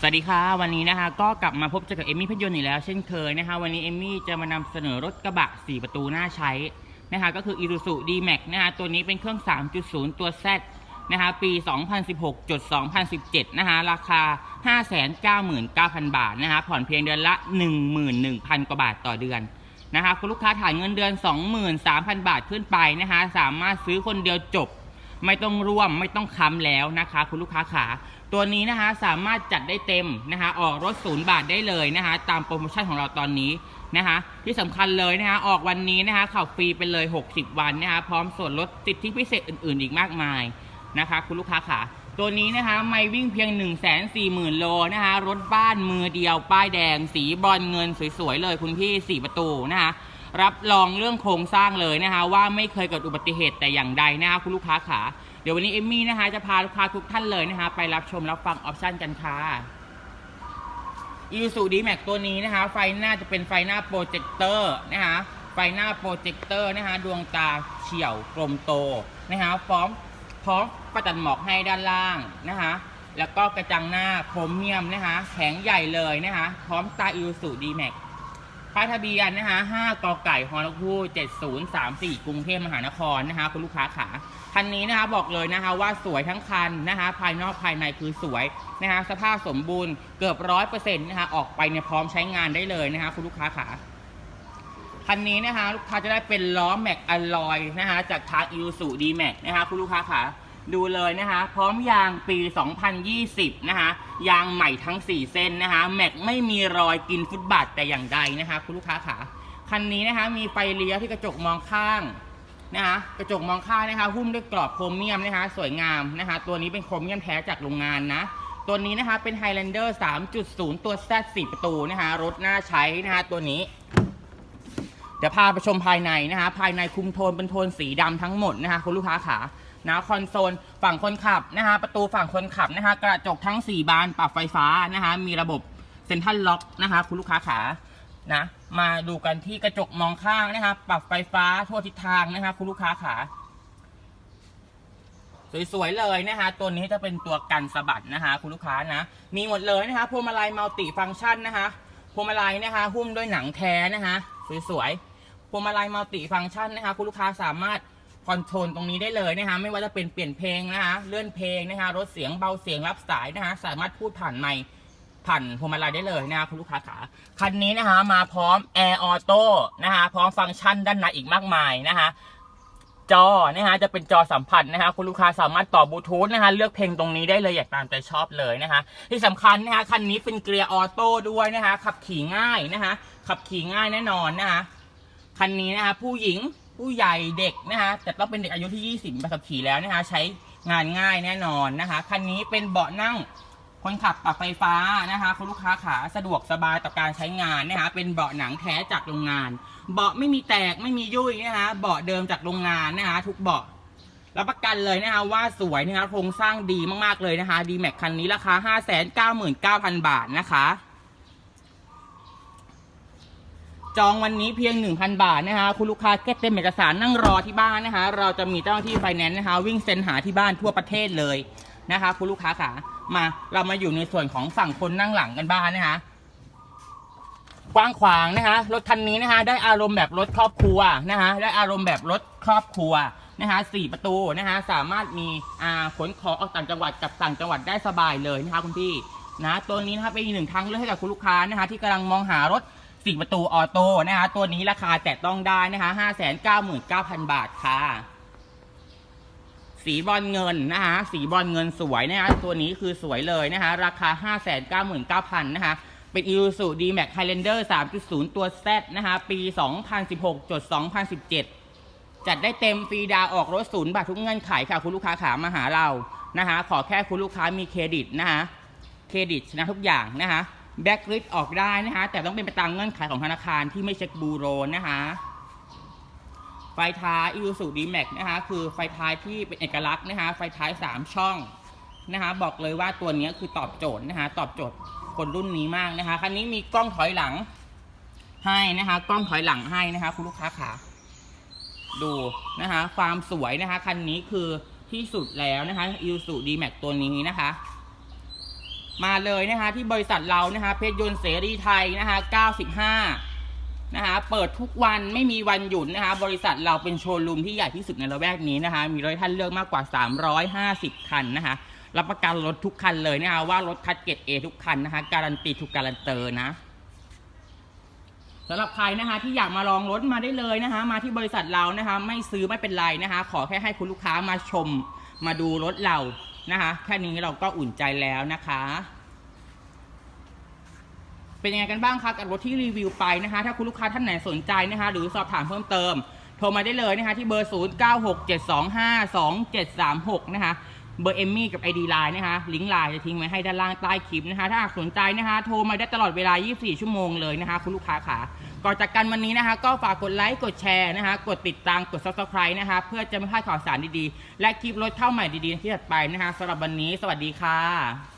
สวัสดีค่ะวันนี้นะคะก็กลับมาพบเจอกับเอมมี่พยนต์อีกแล้วเช่นเคยนะคะวันนี้เอมมี่จะมานำเสนอรถกระบะ 4 ประตูน่าใช้นะคะก็คือ Isuzu D-Max นะคะตัวนี้เป็นเครื่อง 3.0 ตัว Z นะคะปี 2016จด2017 นะคะราคา 599,000 บาทนะคะผ่อนเพียงเดือนละ 11,000 กว่าบาทต่อเดือนนะคะคุณลูกค้าถ่ายเงินเดือน 23,000 บาทขึ้นไปนะคะสามารถซื้อคนเดียวจบ ไม่ต้องร่วมไม่ต้องค้ำแล้วนะคะ คุณลูกค้าขา ตัวนี้นะคะสามารถจัดได้เต็มนะคะออกรถศูนย์บาทได้เลยนะคะตามโปรโมชั่นของเราตอนนี้นะคะที่สำคัญเลยนะคะออกวันนี้นะคะขับฟรีไปเลย 60 วันนะคะพร้อมส่วนลดสิทธิพิเศษอื่น ๆ อีกมากมายนะคะคุณลูกค้าขาตัวนี้นะคะไม่วิ่งเพียง 1 4 0 0 0 0 โลนะคะรถบ้านมือเดียว ป้ายแดง สีบอลเงินสวย ๆ เลยคุณพี่ 4 ประตูนะคะรับรองเรื่องโครงสร้างเลยนะคะว่าไม่เคยเกิดอุบัติเหตุแต่อย่างใดนะคะคุณลูกค้าขา ดี๋ยววันนี้เอมมี่นะคะจะพาลูกค้าทุกท่านเลยนะคะ ไปรับชมรับฟังออปชั่นกันค่ะอีซูดีแม็กตัวนี้นะคะ ไฟหน้าจะเป็นไฟหน้าโปรเจคเตอร์นะคะไฟหน้าโปรเจคเตอร์นะคะดวงตาเฉียวกลมโตนะคะพร้อมพร้อมประจันหมอกให้ด้านล่างนะคะแล้วก็กระจังหน้าโครเมียมนะคะแข็งใหญ่เลยนะคะพร้อมตาอีซูดีแม็ก ป้ายทะเบียนนะคะ5กไก่ฮอนคู7034 กรุงเทพมหานครนะคะคุณลูกค้าขาคันนี้นะคะบอกเลยนะคะว่าสวยทั้งคันนะคะภายนอกภายในคือสวยนะคะสภาพสมบูรณ์เกือบร้อยเปอร์เซ็นต์นะคะออกไปเนี่ยพร้อมใช้งานได้เลยนะคะคุณลูกค้าขาคันนี้นะคะลูกค้าจะได้เป็นล้อแม็กอลลอยนะคะจากทางอิ u สุดีแม็กนะคะคุณลูกค้าขา ดูเลยนะคะ พร้อมยางปี 2020 นะคะ ยางใหม่ทั้ง 4 เส้นนะคะ แม็กไม่มีรอยกินฟุตบาทแต่อย่างใดนะคะ คุณลูกค้าขาคันนี้นะคะ มีไฟเลี้ยวที่กระจกมองข้างนะคะ กระจกมองข้างนะคะ หุ้มด้วยกรอบโครเมียมนะคะ สวยงามนะคะ ตัวนี้เป็นโครเมียมแท้จากโรงงานนะ ตัวนี้นะคะเป็น Highlander 3.0 ตัว Z 4ประตูนะคะ รถน่าใช้นะคะ ตัวนี้เดี๋ยวพาไปชมภายในนะคะ ภายในคุมโทนเป็นโทนสีดำทั้งหมดนะคะคุณลูกค้าขา นะคอนโซลฝั่งคนขับนะคะประตูฝั่งคนขับนะคะกระจกทั้ง 4 บานปรับไฟฟ้านะคะมีระบบเซ็นทรัลล็อกนะคะคุณลูกค้าขานะมาดูกันที่กระจกมองข้างนะคะปรับไฟฟ้าทั่วทิศทางนะคะคุณลูกค้าขาสวยๆเลยนะคะตัวนี้จะเป็นตัวกันสะบัดนะคะคุณลูกค้านะมีหมดเลยนะคะพวงมาลัยมัลติฟังก์ชันนะคะพวงมาลัยนะคะหุ้มด้วยหนังแท้นะคะสวยๆพวงมาลัยมัลติฟังก์ชันนะคะคุณลูกค้าสามารถ คอนโทรลตรงนี้ได้เลยนะคะไม่ว่าจะเป็นเปลี่ยนเพลงนะคะเลื่อนเพลงนะคะลดเสียงเบาเสียงรับสายนะคะสามารถพูดผ่านไมค์ผ่านพวงมาลัยได้เลยนะคะคุณลูกค้าขาคันนี้นะคะมาพร้อม Air Auto นะคะพร้อมฟังก์ชันด้านในอีกมากมายนะคะจอนะฮะจะเป็นจอสัมผัสนะฮะคุณลูกค้าสามารถต่อบลูทูธนะฮะเลือกเพลงตรงนี้ได้เลยอยากตามใจชอบเลยนะฮะที่สำคัญนะฮะคันนี้เป็นเกียร์ออโต้ด้วยนะฮะขับขี่ง่ายนะฮะขับขี่ง่ายแน่นอนนะฮะคันนี้นะฮะผู้หญิง ผู้ใหญ่เด็กนะฮะแต่ต้องเป็นเด็กอายุที่ 20มาขับขี่แล้วนะฮะใช้งานง่ายแน่นอนนะคะคันนี้เป็นเบาะนั่งคนขับปรับไฟฟ้านะคะคุณลูกค้าขาสะดวกสบายต่อการใช้งานนะคะเป็นเบาะหนังแท้จากโรงงาน เบาะไม่มีแตกไม่มียุ่ยนะคะเบาะเดิมจากโรงงานนะคะทุกเบาะรับประกันเลยนะคะว่าสวยนะคะโครงสร้างดีมากๆเลยนะคะดีแม็กคันนี้ราคา 599,000 บาทนะคะ จองวันนี้เพียง 1,000 บาทนะคะ คุณลูกค้าแก้เต็มเอกสารนั่งรอที่บ้านนะคะ เราจะมีเจ้าหน้าที่ไฟแนนซ์นะคะ วิ่งเซ็นหาที่บ้านทั่วประเทศเลยนะคะ คุณลูกค้าขามาเรามาอยู่ในส่วนของฝั่งคนนั่งหลังกันบ้างนะคะกว้างขวางนะคะรถคันนี้นะคะได้อารมณ์แบบรถครอบครัวนะคะได้อารมณ์แบบรถครอบครัวนะคะสี่ประตูนะคะสามารถมีอ่าขนของออกต่างจังหวัดกับต่างจังหวัดได้สบายเลยนะคะคุณพี่นะตัวนี้นะคะเป็นอีกหนึ่งทางเลือกให้กับคุณลูกค้านะคะที่กำลังมองหารถ สี่ประตูออโต้นะคะ ตัวนี้ราคาแตะต้องได้นะคะห้าแสนเก้าหมื่นเก้าพันบาทค่ะ สีบอลเงินนะคะ สีบอลเงินสวยนะคะ ตัวนี้คือสวยเลยนะคะ ราคา5 9 9 0 0 0นเก้าพันนะคะ เป็น Isuzu D-Max Highlander 3.0 ตัว Z นะคะ ปี 2016จด2017 จัดได้เต็มฟรีดาวออกรถศูนย์บาททุกเงื่อนไขค่ะคุณลูกค้าขามาหาเรานะคะ ขอแค่คุณลูกค้ามีเครดิตนะคะ เครดิตชนะทุกอย่างนะคะ แบ็กลิสออกได้นะคะ แต่ต้องเป็นไปตามเงื่อนไขของธนาคารที่ไม่เช็คบูโรนะคะไฟท้าย Isuzu D-Max นะคะคือไฟท้ายที่เป็นเอกลักษณ์นะคะไฟท้าย 3 ช่องนะคะบอกเลยว่าตัวนี้คือตอบโจทย์นะคะตอบโจทย์คนรุ่นนี้มากนะคะคันนี้มีกล้องถอยหลังให้นะคะกล้องถอยหลังให้นะคะคุณลูกค้าขาดูนะคะความสวยนะคะคันนี้คือที่สุดแล้วนะคะ Isuzu D-Max ตัวนี้นะคะ มาเลยนะคะที่บริษัทเรานะคะเพชรยนต์เสรีไทยนะคะ95นะคะเปิดทุกวันไม่มีวันหยุดนะคะบริษัทเราเป็นโชว์รูมที่ใหญ่ที่สุดในละแวกนี้นะคะมีรถให้ท่านเลือกมากกว่า 350 คันนะคะรับประกันรถทุกคันเลยนะคะว่ารถคัดเกรด A ทุกคันนะคะการันตีทุกการันเตอร์นะสำหรับใครนะคะที่อยากมาลองรถมาได้เลยนะคะ มาที่บริษัทเรานะคะ ไม่ซื้อไม่เป็นไรนะคะ ขอแค่ให้คุณลูกค้ามาชมมาดูรถเรา นะคะแค่นี้เราก็อุ่นใจแล้วนะคะ เป็นยังไงกันบ้างคะกับรถที่รีวิวไปนะคะ ถ้าคุณลูกค้าท่านไหนสนใจนะคะ หรือสอบถามเพิ่มเติม โทรมาได้เลยนะคะที่เบอร์ 0 9 6 7 2 5 2 7 3 6 นะคะ เบอร์เอมมี่กับ ID ไลน์นะคะลิงก์ไลน์จะทิ้งไว้ให้ด้านล่างใต้คลิปนะคะถ้าหากสนใจนะคะโทรมาได้ตลอดเวลา 24 ชั่วโมงเลยนะคะ คุณลูกค้าขาก่อนจากกันวันนี้นะคะ ก็ฝากกดไลค์กดแชร์นะคะ กดติดตามกด subscribe นะคะ เพื่อจะไม่พลาดข่าวสารดีๆ และคลิปรถเข้าใหม่ดีๆที่ถัดไปนะคะสำหรับวันนี้ สวัสดีค่ะ